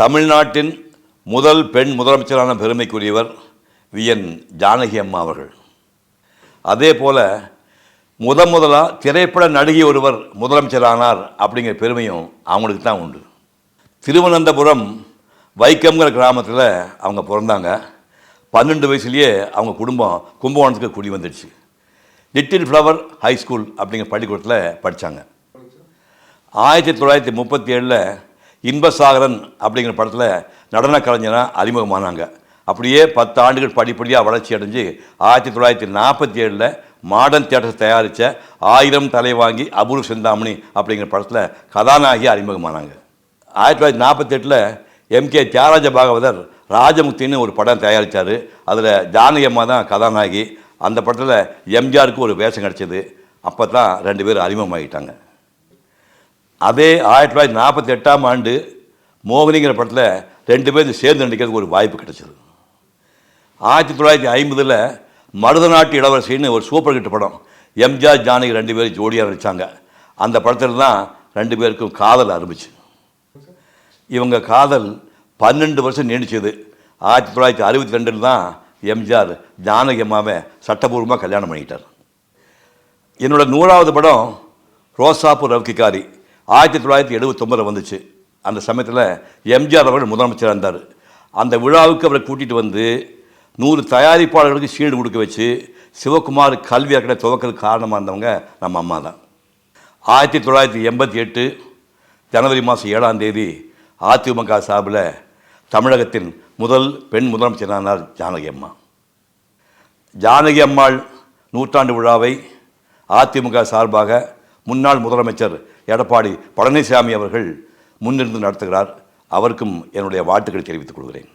தமிழ்நாட்டின் முதல் பெண் முதலமைச்சரான பெருமைக்குரியவர் வி. என். ஜானகி அம்மா அவர்கள். அதே போல் முத முதலாக திரைப்பட நடிகை ஒருவர் முதலமைச்சரானார் அப்படிங்கிற பெருமையும் அவங்களுக்கு தான் உண்டு. திருவனந்தபுரம் வைக்கம்ங்கிற கிராமத்தில் அவங்க பிறந்தாங்க. பன்னெண்டு வயசுலேயே அவங்க குடும்பம் கும்பகோணத்துக்கு குடி வந்துடுச்சு. லிட்டில் ஃப்ளவர் ஹை ஸ்கூல் அப்படிங்கிற பள்ளிக்கூடத்தில் படித்தாங்க ஆயிரத்தி தொள்ளாயிரத்தி முப்பத்தி ஏழில் இன்பசாகரன் அப்படிங்கிற படத்தில் நடன கலைஞராக அறிமுகமானாங்க. அப்படியே பத்து ஆண்டுகள் படிப்படியாக வளர்ச்சி அடைஞ்சு ஆயிரத்தி தொள்ளாயிரத்தி நாற்பத்தி ஏழில் மாடர்ன் தியேட்டர் தயாரித்த ஆயிரம் தலை வாங்கி அபூர்வ சிந்தாமணி அப்படிங்கிற படத்தில் கதாநாயகி அறிமுகமானாங்க. ஆயிரத்தி தொள்ளாயிரத்தி நாற்பத்தெட்டில் எம்கே தியாகராஜ பாகவதர் ராஜமுக்தின்னு ஒரு படம் தயாரித்தார் அதில் ஜானகி அம்மா தான் கதாநாயகி. அந்த படத்தில் எம்ஜிஆருக்கு ஒரு வேஷம் கிடச்சிது. அப்போ தான் ரெண்டு பேரும் அறிமுகமாகிட்டாங்க அதே ஆயிரத்தி தொள்ளாயிரத்தி நாற்பத்தி எட்டாம் ஆண்டு மோகினிங்கிற படத்தில் ரெண்டு பேரும் சேர்ந்து நடிக்கிறதுக்கு ஒரு வாய்ப்பு கிடைச்சது. ஆயிரத்தி தொள்ளாயிரத்தி ஐம்பதில் மருத நாட்டு இளவரசின்னு ஒரு சூப்பர் ஹிட் படம் எம்ஜிஆர் ஜானகி ரெண்டு பேரும் ஜோடியாக நடித்தாங்க அந்த படத்தில் தான் ரெண்டு பேருக்கும் காதல் ஆரம்பிச்சு. இவங்க காதல் பன்னெண்டு வருஷம் நீடிச்சது. ஆயிரத்தி தொள்ளாயிரத்தி அறுபத்தி ரெண்டில் தான் எம்ஜிஆர் ஜானகி அம்மாவை சட்டபூர்வமாக கல்யாணம் பண்ணிக்கிட்டார் என்னோட நூறாவது படம் ரோசாப்பூர் ரவுக்கிக்காரி ஆயிரத்தி தொள்ளாயிரத்தி எழுபத்தொம்பதில் வந்துச்சு. அந்த சமயத்தில் எம்ஜிஆர் அவர்கள் முதலமைச்சராக இருந்தார். அந்த விழாவுக்கு அவரை கூட்டிகிட்டு வந்து நூறு தயாரிப்பாளர்களுக்கு ஷீல்டு கொடுக்க வச்சு சிவகுமார் கல்வி அக்கடை துவக்கிறதுக்கு காரணமாக இருந்தவங்க நம்ம அம்மா தான். ஆயிரத்தி தொள்ளாயிரத்தி எண்பத்தி எட்டு ஜனவரி மாதம் ஏழாம் தேதி அதிமுக சார்பில் தமிழகத்தின் முதல் பெண் முதலமைச்சரானார் ஜானகி அம்மா. ஜானகி அம்மாள் நூற்றாண்டு விழாவை அதிமுக சார்பாக முன்னாள் முதலமைச்சர் எடப்பாடி பழனிசாமி அவர்கள் முன்னிருந்து நடத்துகிறார். அவருக்கும் என்னுடைய வாழ்த்துக்களை தெரிவித்துக் கொள்கிறேன்.